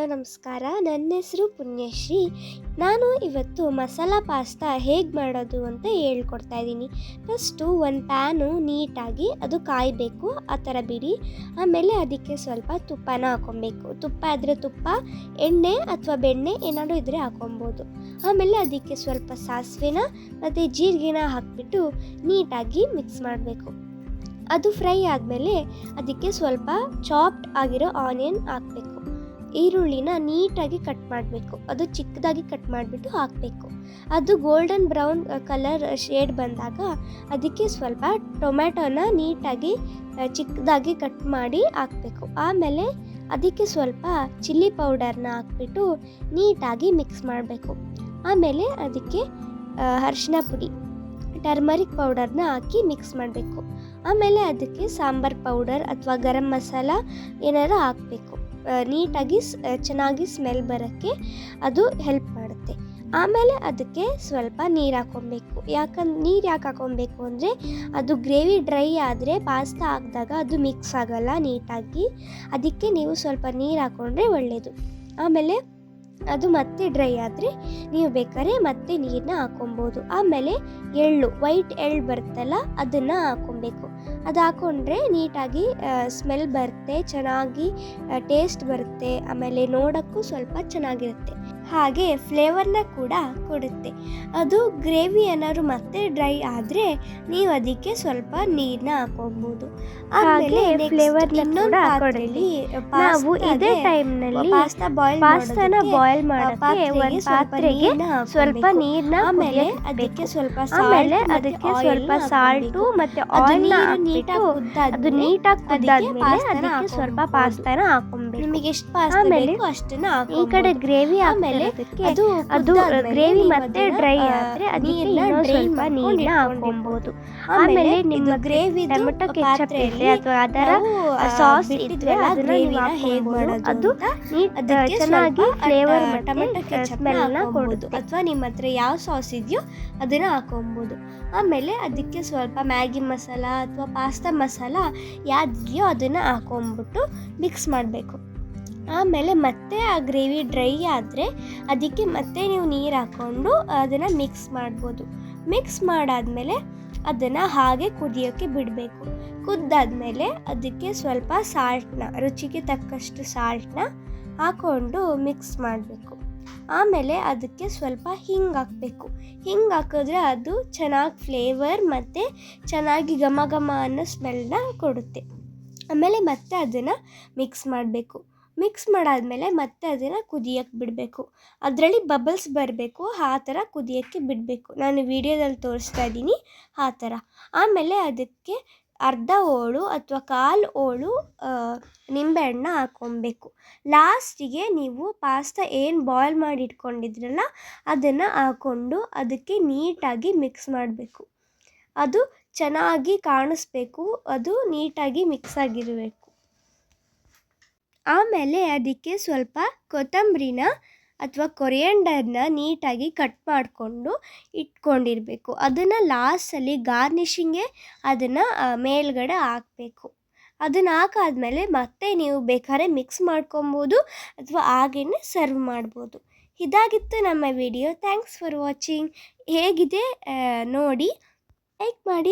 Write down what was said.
Hello, ನಮಸ್ಕಾರ. ನನ್ನ ಹೆಸರು ಪುಣ್ಯಶ್ರೀ. ನಾನು ಇವತ್ತು ಮಸಾಲ ಪಾಸ್ತಾ ಹೇಗೆ ಮಾಡೋದು ಅಂತ ಹೇಳ್ಕೊಡ್ತಾ ಇದ್ದೀನಿ. ಫಸ್ಟು ಒಂದು ಪ್ಯಾನು ನೀಟಾಗಿ ಅದು ಕಾಯಬೇಕು, ಆ ಥರ ಬಿಡಿ. ಆಮೇಲೆ ಅದಕ್ಕೆ ಸ್ವಲ್ಪ ತುಪ್ಪನ ಹಾಕೊಬೇಕು ತುಪ್ಪ ಆದರೆ ತುಪ್ಪ, ಎಣ್ಣೆ ಅಥವಾ ಬೆಣ್ಣೆ ಏನಾದರೂ ಇದ್ದರೆ ಹಾಕೊಬೋದು ಆಮೇಲೆ ಅದಕ್ಕೆ ಸ್ವಲ್ಪ ಸಾಸಿವೆನ ಮತ್ತು ಜೀರಿಗೆನ ಹಾಕಿಬಿಟ್ಟು ನೀಟಾಗಿ ಮಿಕ್ಸ್ ಮಾಡಬೇಕು. ಅದು ಫ್ರೈ ಆದಮೇಲೆ ಅದಕ್ಕೆ ಸ್ವಲ್ಪ ಚಾಪ್ಡ್ ಆಗಿರೋ ಆನಿಯನ್ ಹಾಕಬೇಕು. ಈರುಳ್ಳಿನ ನೀಟಾಗಿ ಕಟ್ ಮಾಡಬೇಕು. ಅದು ಚಿಕ್ಕದಾಗಿ ಕಟ್ ಮಾಡಿಬಿಟ್ಟು ಹಾಕಬೇಕು. ಅದು ಗೋಲ್ಡನ್ ಬ್ರೌನ್ ಕಲರ್ ಶೇಡ್ ಬಂದಾಗ ಅದಕ್ಕೆ ಸ್ವಲ್ಪ ಟೊಮ್ಯಾಟೋನ ನೀಟಾಗಿ ಚಿಕ್ಕದಾಗಿ ಕಟ್ ಮಾಡಿ ಹಾಕಬೇಕು. ಆಮೇಲೆ ಅದಕ್ಕೆ ಸ್ವಲ್ಪ ಚಿಲ್ಲಿ ಪೌಡರ್ನ ಹಾಕ್ಬಿಟ್ಟು ನೀಟಾಗಿ ಮಿಕ್ಸ್ ಮಾಡಬೇಕು. ಆಮೇಲೆ ಅದಕ್ಕೆ ಅರಿಶಿನ ಪುಡಿ, ಟರ್ಮರಿಕ್ ಪೌಡರ್ನ ಹಾಕಿ ಮಿಕ್ಸ್ ಮಾಡಬೇಕು. ಆಮೇಲೆ ಅದಕ್ಕೆ ಸಾಂಬಾರ್ ಪೌಡರ್ ಅಥವಾ ಗರಂ ಮಸಾಲ ಏನಾರು ಹಾಕಬೇಕು. ನೀಟಾಗಿ ಚೆನ್ನಾಗಿ ಸ್ಮೆಲ್ ಬರೋಕ್ಕೆ ಅದು ಹೆಲ್ಪ್ ಮಾಡುತ್ತೆ. ಆಮೇಲೆ ಅದಕ್ಕೆ ಸ್ವಲ್ಪ ನೀರು ಹಾಕೊಬೇಕು. ಯಾಕಂದ್ರೆ ನೀರು ಯಾಕೆ ಹಾಕೊಬೇಕು ಅಂದರೆ ಅದು ಗ್ರೇವಿ ಡ್ರೈ ಆದರೆ ಪಾಸ್ತಾ ಹಾಕಿದಾಗ ಅದು ಮಿಕ್ಸ್ ಆಗೋಲ್ಲ ನೀಟಾಗಿ. ಅದಕ್ಕೆ ನೀವು ಸ್ವಲ್ಪ ನೀರು ಹಾಕ್ಕೊಂಡ್ರೆ ಒಳ್ಳೆಯದು ಆಮೇಲೆ ಅದು ಮತ್ತೆ ಡ್ರೈ ಆದರೆ ನೀವು ಬೇಕಾದ್ರೆ ಮತ್ತೆ ನೀರನ್ನ ಹಾಕೊಬೋದು ಆಮೇಲೆ ಎಳ್ಳು ವೈಟ್ ಎಳ್ಳು ಬರುತ್ತಲ್ಲ, ಅದನ್ನು ಹಾಕೊಬೇಕು ಅದು ಹಾಕೊಂಡ್ರೆ ನೀಟಾಗಿ ಸ್ಮೆಲ್ ಬರುತ್ತೆ, ಚೆನ್ನಾಗಿ ಟೇಸ್ಟ್ ಬರುತ್ತೆ. ಆಮೇಲೆ ನೋಡೋಕ್ಕೂ ಸ್ವಲ್ಪ ಚೆನ್ನಾಗಿರುತ್ತೆ. ಹಾಗೆ ಫ್ಲೇವರ್ನ ಕೂಡ ಕೊಡುತ್ತೆ. ಅದು ಗ್ರೇವಿ ಏನಾದ್ರು ಮತ್ತೆ ಡ್ರೈ ಆದರೆ ನೀವು ಅದಕ್ಕೆ ಸ್ವಲ್ಪ ನೀರನ್ನ ಹಾಕೋಬಹುದು ಆಮೇಲೆ ಹಾಗೆ ಫ್ಲೇವರ್ ಇನ್ನೊಂದು ಪಾತ್ರೆಯಲ್ಲಿ ನಾವು ಇದೇ ಟೈಮ್ನಲ್ಲಿ ಪಾಸ್ತಾ ಬಾಯ್ಲ್ ಪಾಸ್ತಾನ ಬಾಯ್ಲ್ ಮಾಡೋಕ್ಕೆ ಒಂದು ಪಾತ್ರೆಗೆ ಸ್ವಲ್ಪ ನೀರನ್ನ ಆಮೇಲೆ ಅದಕ್ಕೆ ಸ್ವಲ್ಪ ಆಮೇಲೆ ಅದಕ್ಕೆ ಸ್ವಲ್ಪ ಸಾಲ್ಟು ಮತ್ತೆ ಆಯಿಲ್ ನೀಟಾಗಿ ಅದು ನೀಟಾಗಿ ಕುದ್ದಾದ್ಮೇಲೆ ಅದಕ್ಕೆ ಸ್ವಲ್ಪ ಪಾಸ್ತಾನ ಹಾಕೊಬೇಕು ನಿಮಗೆ ಎಷ್ಟು ಪಾಸ್ತಾ ಬೇಕು ಅಷ್ಟನ್ನ ಈ ಕಡೆ ಗ್ರೇವಿ ಆಮೇಲೆ ಅದು ಅದು ಗ್ರೇವಿ ಮತ್ತೆ ಡ್ರೈ ಆದ್ರೆ drain ಸ್ವಲ್ಪ ನೀರನ್ನ ಇಟ್ಕೊಂಡಿರ್ಬೋದು. ಆಮೇಲೆ ನಿಮ್ಮ ಗ್ರೇವಿ ಟೊಮೆಟೊ ಕೆಚಪ್ ಇದ್ರೆ ಅಥವಾ ಅದರ ಸಾಸ್ ಇದ್ರೆ ಅದನ್ನ ನೀವು ಹೇಗೆ ಮಾಡೋದು ಅದು ಅದಕ್ಕೆ ಚೆನ್ನಾಗಿ ಫ್ಲೇವರ್ ಟೊಮೆಟೊ ಸ್ಮೆಲ್ನ ಹಾಕೊಬೋದು ಅಥವಾ ನಿಮ್ಮ ಹತ್ರ ಯಾವ ಸಾಸ್ ಇದೆಯೋ ಅದನ್ನ ಹಾಕೊಬೋದು ಆಮೇಲೆ ಅದಕ್ಕೆ ಸ್ವಲ್ಪ ಮ್ಯಾಗಿ ಮಸಾಲ ಅಥವಾ ಪಾಸ್ತಾ ಮಸಾಲ ಯಾವ್ದಿದೆಯೋ ಅದನ್ನ ಹಾಕೊಂಬಿಟ್ಟು ಮಿಕ್ಸ್ ಮಾಡಬೇಕು. ಆಮೇಲೆ ಮತ್ತೆ ಆ ಗ್ರೇವಿ ಡ್ರೈ ಆದರೆ ಅದಕ್ಕೆ ಮತ್ತೆ ನೀವು ನೀರು ಹಾಕ್ಕೊಂಡು ಅದನ್ನು ಮಿಕ್ಸ್ ಮಾಡ್ಬೋದು. ಮಿಕ್ಸ್ ಮಾಡಾದಮೇಲೆ ಅದನ್ನು ಹಾಗೆ ಕುದಿಯೋಕ್ಕೆ ಬಿಡಬೇಕು. ಕುದ್ದಾದಮೇಲೆ ಅದಕ್ಕೆ ಸ್ವಲ್ಪ ಸಾಲ್ಟ್ನ, ರುಚಿಗೆ ತಕ್ಕಷ್ಟು ಸಾಲ್ಟ್ನ ಹಾಕ್ಕೊಂಡು ಮಿಕ್ಸ್ ಮಾಡಬೇಕು. ಆಮೇಲೆ ಅದಕ್ಕೆ ಸ್ವಲ್ಪ ಹಿಂಗೆ ಹಾಕಬೇಕು. ಹಿಂಗೆ ಹಾಕಿದ್ರೆ ಅದು ಚೆನ್ನಾಗಿ ಫ್ಲೇವರ್ ಮತ್ತು ಚೆನ್ನಾಗಿ ಘಮ ಘಮ ಅನ್ನೋ ಸ್ಮೆಲ್ನ ಕೊಡುತ್ತೆ. ಆಮೇಲೆ ಮತ್ತೆ ಅದನ್ನು ಮಿಕ್ಸ್ ಮಾಡಬೇಕು. ಮಿಕ್ಸ್ ಮಾಡಾದಮೇಲೆ ಮತ್ತೆ ಅದನ್ನು ಕುದಿಯೋಕ್ಕೆ ಬಿಡಬೇಕು. ಅದರಲ್ಲಿ ಬಬಲ್ಸ್ ಬರಬೇಕು, ಆ ಥರ ಕುದಿಯೋಕ್ಕೆ ಬಿಡಬೇಕು. ನಾನು ವಿಡಿಯೋದಲ್ಲಿ ತೋರಿಸ್ತಾ ಇದ್ದೀನಿ ಆ ಥರ ಆಮೇಲೆ ಅದಕ್ಕೆ ಅರ್ಧ ಹೋಳು ಅಥವಾ ಕಾಲು ಹೋಳು ನಿಂಬೆ ನಿಂಬೆಹಣ್ಣ ಹಾಕ್ಕೊಬೇಕು. ಲಾಸ್ಟಿಗೆ ನೀವು ಪಾಸ್ತಾ ಏನು ಬಾಯ್ಲ್ ಮಾಡಿ ಇಟ್ಕೊಂಡಿದ್ರಲ್ಲ ಅದನ್ನು ಹಾಕ್ಕೊಂಡು ಅದಕ್ಕೆ ನೀಟಾಗಿ ಮಿಕ್ಸ್ ಮಾಡಬೇಕು. ಅದು ಚೆನ್ನಾಗಿ ಕಾಣಿಸ್ಬೇಕು. ಅದು ನೀಟಾಗಿ ಮಿಕ್ಸ್ ಆಗಿರಬೇಕು. ಆಮೇಲೆ ಅದಕ್ಕೆ ಸ್ವಲ್ಪ ಕೊತ್ತಂಬರಿನ ಅಥವಾ ಕೊರಿಯಂಡರ್ನ ನೀಟಾಗಿ ಕಟ್ ಮಾಡಿಕೊಂಡು ಇಟ್ಕೊಂಡಿರಬೇಕು. ಅದನ್ನು ಲಾಸ್ಟಲ್ಲಿ ಗಾರ್ನಿಷಿಂಗೆ ಅದನ್ನು ಮೇಲ್ಗಡೆ ಹಾಕಬೇಕು. ಅದನ್ನು ಹಾಕಾದ್ಮೇಲೆ ಮತ್ತೆ ನೀವು ಬೇಕಾದ್ರೆ ಮಿಕ್ಸ್ ಮಾಡ್ಕೊಬೋದು ಅಥವಾ ಹಾಗೇ ಸರ್ವ್ ಮಾಡ್ಬೋದು. ಇದಾಗಿತ್ತು ನಮ್ಮ ವಿಡಿಯೋ. Thanks for watching. ಹೇಗಿದೆ? ನೋಡಿ ಲೈಕ್ ಮಾಡಿ.